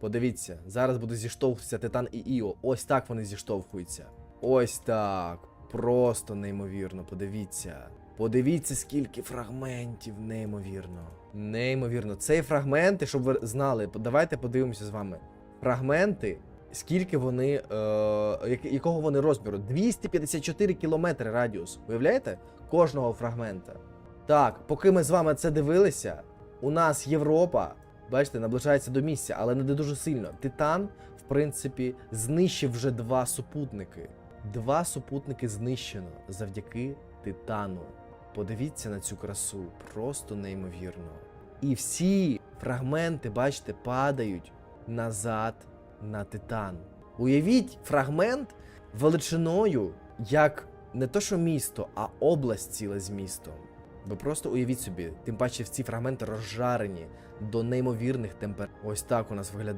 Подивіться, зараз буде зіштовхуватися Титан і Іо. Ось так вони зіштовхуються. Ось так. Просто неймовірно, подивіться. Подивіться, скільки фрагментів, неймовірно. Неймовірно. Цей фрагменти, щоб ви знали, давайте подивимося з вами. Фрагменти, скільки вони, е, якого вони розміру? 254 кілометри радіус. Уявляєте? Кожного фрагмента. Так, поки ми з вами це дивилися, у нас Європа, бачите, наближається до місця, але не дуже сильно. Титан, в принципі, знищив вже два супутники. Два супутники знищено завдяки Титану. Подивіться на цю красу, просто неймовірно. І всі фрагменти, бачите, падають назад на Титан. Уявіть фрагмент величиною, як не то що місто, а область ціле з містом. Ви просто уявіть собі, тим паче ці фрагменти розжарені до неймовірних температур. Ось так у нас виглядає.